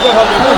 সুন্দর হবে।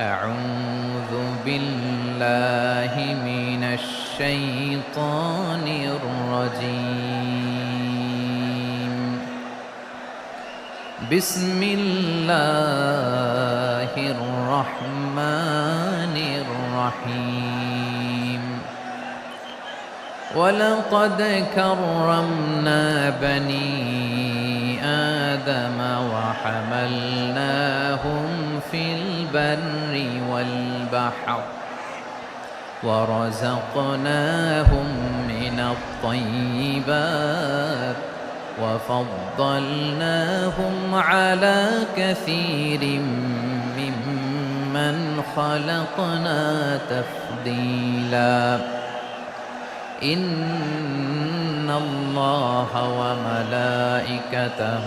أعوذ بالله من الشيطان الرجيم. بسم الله الرحمن الرحيم. ولقد كرمنا بني آدم وحملناهم في البر والبحر ورزقناهم من الطيبات وفضلناهم على كثير ممن خلقنا تفضيلا. إن الله وملائكته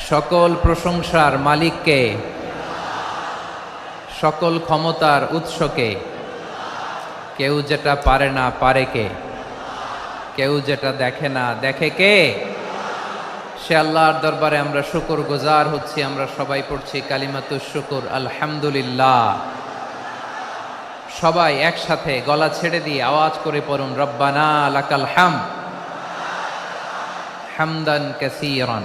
সকল প্রশংসার মালিককে, সকল ক্ষমতার উৎসকে, কেউ যেটা পারে না পারে কে, কেউ যেটা দেখে না দেখে কে? সে আল্লাহর দরবারে আমরা শুকর গুজার হচ্ছি, আমরা সবাই পড়ছি কালিমাতু শুকুর, আলহামদুলিল্লাহ। সবাই একসাথে গলা ছেড়ে দিয়ে আওয়াজ করে পড়ুন, রব্বানা লাকাল হাম। হামদান কাসীরান।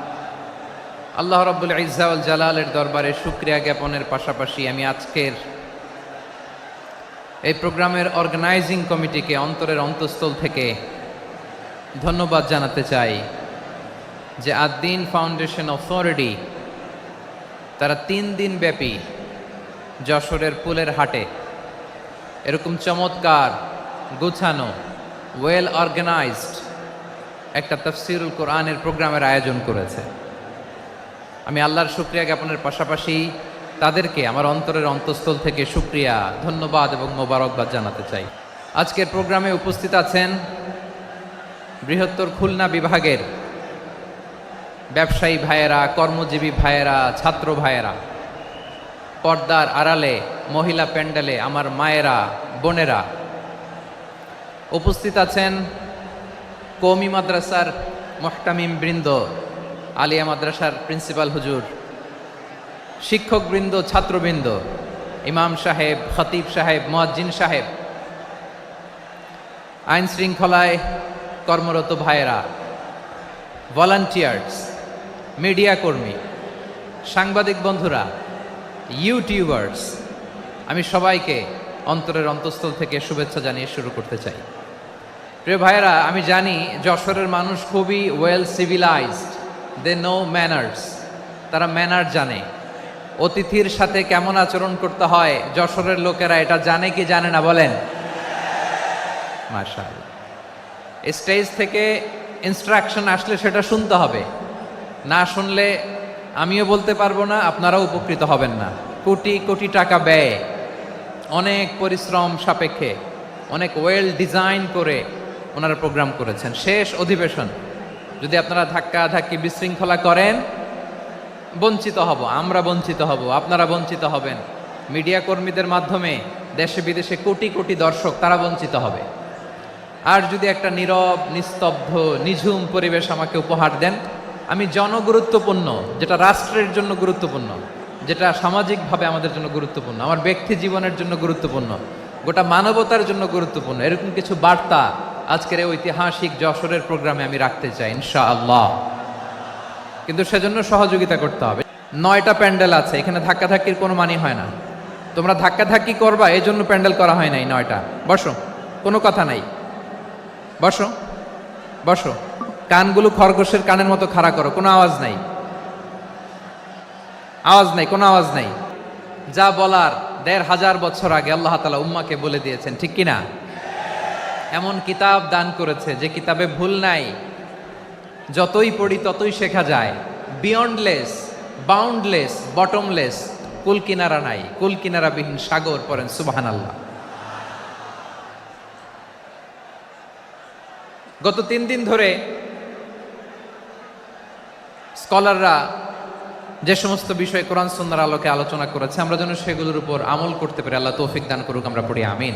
আল্লাহ রব্বুল ইজাউল জালালের দরবারে শুক্রিয়া জ্ঞাপনের পাশাপাশি আমি আজকের এই প্রোগ্রামের অর্গানাইজিং কমিটিকে অন্তরের অন্তঃস্থল থেকে ধন্যবাদ জানাতে চাই যে আদ্দিন ফাউন্ডেশন অথরিটি তারা তিন দিন ব্যাপী যশোরের পুলের হাটে এরকম চমৎকার গুছানো ওয়েল অর্গানাইজড একটা তফসিরুল কোরআনের প্রোগ্রামের আয়োজন করেছে। আমি আল্লাহর শুক্রিয়া জ্ঞাপনের পাশাপাশি তাদেরকে আমার অন্তরের অন্তঃস্থল থেকে শুক্রিয়া, ধন্যবাদ এবং মোবারকবাদ জানাতে চাই। আজকের প্রোগ্রামে উপস্থিত আছেন বৃহত্তর খুলনা বিভাগের ব্যবসায়ী ভাইয়েরা, কর্মজীবী ভাইয়েরা, ছাত্র ভাইয়েরা, পর্দার আড়ালে, মহিলা প্যান্ডেলে আমার মায়েরা, বোনেরা উপস্থিত আছেন কৌমি মাদ্রাসার মোহতামিম বৃন্দ। আলিয়া মাদ্রাসার প্রিন্সিপাল হুজুর, শিক্ষকবৃন্দ, ছাত্রবৃন্দ, ইমাম সাহেব, খতিব সাহেব, মোয়াজ্জিন সাহেব, আইন শৃঙ্খলায় কর্মরত ভাইয়েরা ভলান্টিয়ার্স মিডিয়া কর্মী, সাংবাদিক বন্ধুরা ইউটিউবার্স আমি সবাইকে অন্তরের অন্তঃস্থল থেকে শুভেচ্ছা জানিয়ে শুরু করতে চাই। প্রিয় ভাইয়েরা, আমি জানি যশোরের মানুষ খুবই well civilized they know manners তারা ম্যানার জানে। অতিথির সাথে কেমন আচরণ করতে হয়, যশোরের লোকেরা এটা জানে কি জানে না বলেন? মার্শাল স্টেজ থেকে ইনস্ট্রাকশন আসলে সেটা শুনতে হবে। না শুনলে আমিও বলতে পারব না, আপনারাও উপকৃত হবেন না। কোটি কোটি টাকা ব্যয়। অনেক পরিশ্রম সাপেক্ষে। অনেক ওয়েল ডিজাইন করে ওনারা প্রোগ্রাম করেছেন। শেষ অধিবেশন। যদি আপনারা ধাক্কা ধাক্কি বিশৃঙ্খলা করেন, বঞ্চিত হব, আমরা বঞ্চিত হব, আপনারা বঞ্চিত হবেন। মিডিয়া কর্মীদের মাধ্যমে দেশে বিদেশে কোটি কোটি দর্শক, তারা বঞ্চিত হবে। আর যদি একটা নীরব, নিস্তব্ধ, নিঝুম পরিবেশ আমাকে উপহার দেন, আমি জনগুরুত্বপূর্ণ, যেটা রাষ্ট্রের জন্য গুরুত্বপূর্ণ, যেটা সামাজিকভাবে আমাদের জন্য গুরুত্বপূর্ণ, আমার ব্যক্তি জীবনের জন্য গুরুত্বপূর্ণ, গোটা মানবতার জন্য গুরুত্বপূর্ণ, এরকম কিছু বার্তা আজকের ঐতিহাসিক যশোরের প্রোগ্রামে আমি রাখতে চাই, ইনশাআল্লাহ। কিন্তু সেজন্য সহযোগিতা করতে হবে। নয়টা প্যান্ডেল আছে, এখানে ধাক্কাধাক্কির কোনো মানি হয় না। তোমরা ধাক্কাধাক্কি করবা, এই জন্য প্যান্ডেল করা হয় নাই নয়টা। বসো, কোনো কথা নাই। বসো বসো। কানগুলো খরগোশের কানের মতো খাড়া করো, কোনো আওয়াজ নাই। আওয়াজ নাই, কোনো আওয়াজ নাই। যা বলার দেড় হাজার বছর আগে আল্লাহ তালা উম্মাকে বলে দিয়েছেন, ঠিক কিনা? এমন কিতাব দান করেছে যে কিতাবে ভুল নাই। যতই পড়ি, ততই শেখা যায়। বিয়ন্ডলেস বাউন্ডলেস বটমলেস কুল কিনারা নাই। কুল কিনারাবিহীন সাগর পড়েন সুবাহান আল্লাহ গত তিন দিন ধরে স্কলাররা যে সমস্ত বিষয়ে কোরআন সুন্নার আলোকে আলোচনা করেছে, আমরা যেন সেগুলোর উপর আমল করতে পারি। আল্লাহ তৌফিক দান করুক, আমরা পড়ি, আমিন।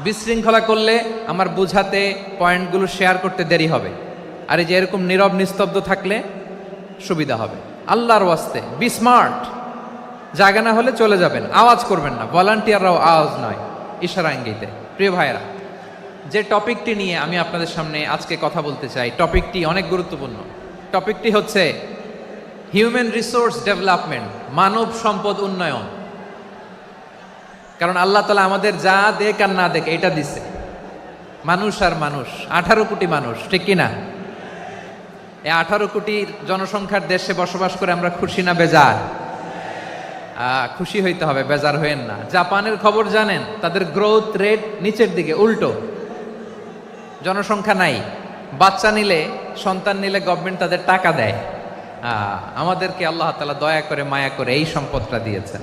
বিশৃঙ্খলা করলে আমার বুঝাতে পয়েন্টগুলো শেয়ার করতে দেরি হবে। আর এই যে এরকম নীরব নিস্তব্ধ থাকলে সুবিধা হবে। আল্লাহর ওয়াস্তে বি স্মার্ট জায়গা না হলে চলে যাবেন। আওয়াজ করবেন না। ভলান্টিয়াররাও আওয়াজ নয়। ইশারা ইঙ্গিতে। প্রিয় ভাইয়েরা, যে টপিকটি নিয়ে আমি আপনাদের সামনে আজকে কথা বলতে চাই, টপিকটি অনেক গুরুত্বপূর্ণ। টপিকটি হচ্ছে হিউম্যান রিসোর্স ডেভেলপমেন্ট মানব সম্পদ উন্নয়ন। কারণ আল্লাহ তালা আমাদের যা দেখ আর না দেখ, এটা দিছে। মানুষ আর মানুষ, আঠারো কোটি মানুষ, ঠিক কিনা এই আঠারো কোটি জনসংখ্যার দেশে বসবাস করে আমরা খুশি না বেজার? খুশি হইতে হবে, বেজার হইেন না। জাপানের খবর জানেন, তাদের গ্রোথ রেট নিচের দিকে, উল্টো। জনসংখ্যা নাই। বাচ্চা নিলে, সন্তান নিলে গভর্নমেন্ট তাদের টাকা দেয়। আমাদেরকে আল্লাহ তালা দয়া করে, মায়া করে এই সম্পদটা দিয়েছেন।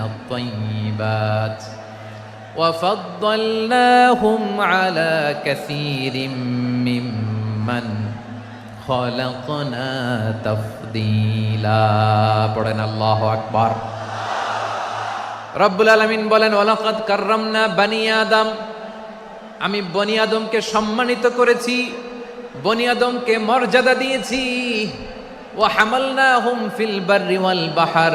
الطيبات وفضلناهم على كثير ممن خلقنا تفضيلا পড়েন আল্লাহ আকবার রব্বুল আলমিন বলেন ওলাকাদ কার্রামনা বানি আদম আমি বনি আদমকে সম্মানিত করেছি বনি আদমকে মর্যাদা দিয়েছি ও হামালনা হুম ফিল বাররি ওয়াল বাহার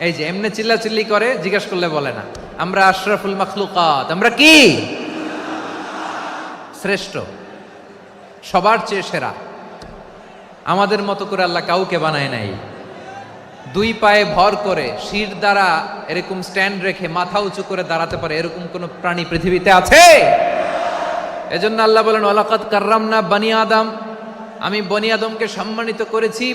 এই যে এমনি চিল্লাচিল্লি করে জিজ্ঞেস করলে বলে না। আমরা আশরাফুল মখলুকাত। আমরা কি? শ্রেষ্ঠ। সবার চেয়ে সেরা। আমাদের মতো করে আল্লাহ কাউকে বানায় নাই। দুই পায়ে ভর করে শির দ্বারা এরকম স্ট্যান্ড রেখে মাথা উঁচু করে দাঁড়াতে পারে এরকম কোন প্রাণী পৃথিবীতে আছে? এজন্য আল্লাহ বলেন ওলাকাত কার্রাম না বানি আদম। আমি বনি আদমকে সম্মানিত করেছি।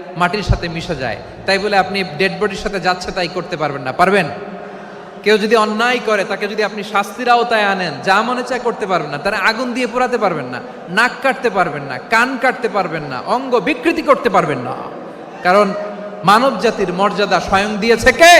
মাটির সাথে মিশে যায়। তাই বলে আপনি ডেড বডির সাথে যাচ্ছে তাই করতে পারবেন না। পারবেন? কেউ যদি অন্যায় করে, তাকে যদি আপনি শাস্তির আওতায় আনেন, যা মনে চায় করতে পারবেন না, তারা আগুন দিয়ে পোড়াতে পারবেন না, নাক কাটতে পারবেন না, কান কাটতে পারবেন না, অঙ্গ বিকৃতি করতে পারবেন না। কারণ মানব জাতির মর্যাদা স্বয়ং দিয়েছে কে?